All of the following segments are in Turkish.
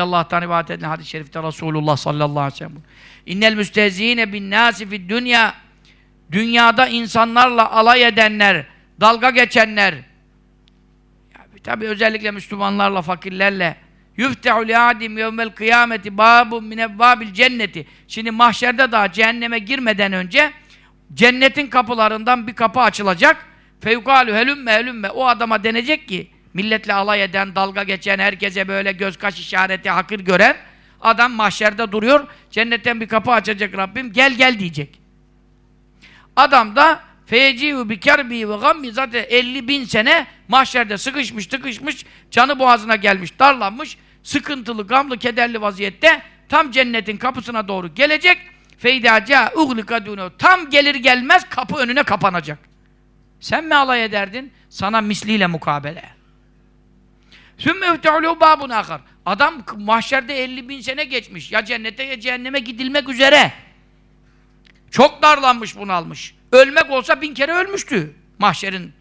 Allah'tan ibadet edilen hadis-i şerifte Resulullah sallallahu aleyhi ve sellem. İnnel müstehzine bin nasi fid dünya. Dünyada insanlarla alay edenler, dalga geçenler. Tabi özellikle Müslümanlarla, fakirlerle. Li adim yevmel kıyameti babun min ebvabil cenneti. Şimdi mahşerde daha cehenneme girmeden önce cennetin kapılarından bir kapı açılacak. Feyukalu helümme helümme. O adama denecek ki milletle alay eden, dalga geçen, herkese böyle göz kaş işareti, hakir gören adam mahşerde duruyor, cennetten bir kapı açacak Rabbim, gel gel diyecek. Adam da fecihu bi kerbi ve gammi zaten 50 bin sene mahşerde sıkışmış tıkışmış canı boğazına gelmiş darlanmış sıkıntılı gamlı kederli vaziyette tam cennetin kapısına doğru gelecek. Feydaca uglika dunu tam gelir gelmez kapı önüne kapanacak. Sen mi alay ederdin? Sana misliyle mukabele Sümme üfte'ulû babun akar. Adam mahşerde 50 bin sene geçmiş. Ya cennete ya cehenneme gidilmek üzere. Çok darlanmış bunalmış. Ölmek olsa bin kere ölmüştü mahşerin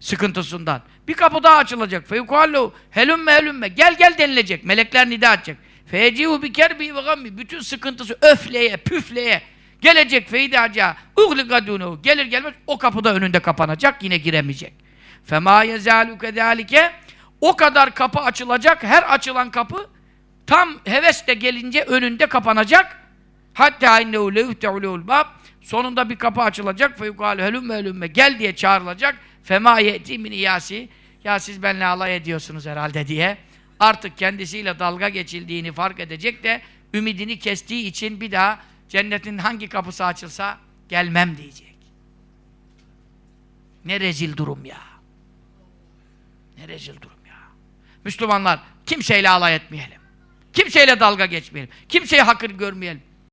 sıkıntısından. Bir kapı daha açılacak. Feyukallu helümme helümme gel gel denilecek. Melekler nida edecek. Fecihu bi kerbi ve gammi bütün sıkıntısı öfleye, püfleye gelecek feydaca ugligadunu gelir gelmez o kapıda önünde kapanacak yine giremeyecek. Fema yezalu kedalike o kadar kapı açılacak her açılan kapı tam hevesle gelince önünde kapanacak. Hatta innehu levte'ulul bab sonunda bir kapı açılacak feyukalu helümme helümme gel diye çağrılacak. Fema yeti min iyasi ya siz benimle alay ediyorsunuz herhalde diye artık kendisiyle dalga geçildiğini fark edecek de ümidini kestiği için bir daha cennetin hangi kapısı açılsa gelmem diyecek. Ne rezil durum ya. Ne rezil durum. Müslümanlar kimseyle alay etmeyelim. Kimseyle dalga geçmeyelim. Kimseyi hakir görmeyelim.